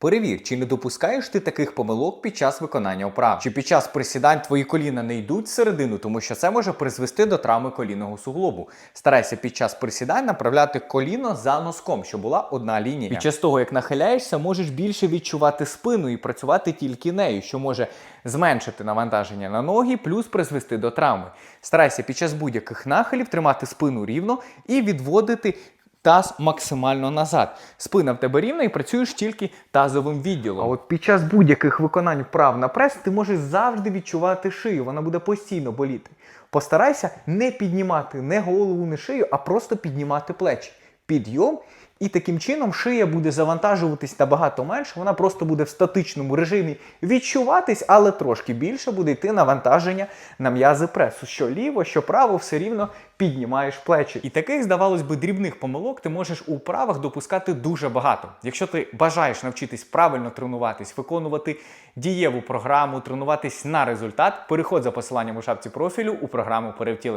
Перевір, чи не допускаєш ти таких помилок під час виконання вправ, чи під час присідань твої коліна не йдуть всередину, тому що це може призвести до травми колінного суглобу. Старайся під час присідань направляти коліно за носком, щоб була одна лінія. Під час того, як нахиляєшся, можеш більше відчувати спину і працювати тільки нею, що може зменшити навантаження на ноги, плюс призвести до травми. Старайся під час будь-яких нахилів тримати спину рівно і відводити таз максимально назад. Спина в тебе рівна і працюєш тільки тазовим відділом. А от під час будь-яких виконань вправ на прес ти можеш завжди відчувати шию, вона буде постійно боліти. Постарайся не піднімати не голову, не шию, а просто піднімати плечі. Підйом. І таким чином шия буде завантажуватись набагато менше, вона просто буде в статичному режимі відчуватись, але трошки більше буде йти навантаження на м'язи пресу. Що ліво, що право, все рівно піднімаєш плечі. І таких, здавалось би, дрібних помилок ти можеш у вправах допускати дуже багато. Якщо ти бажаєш навчитись правильно тренуватись, виконувати дієву програму, тренуватись на результат, переходь за посиланням у шапці профілю у програму перевтілення.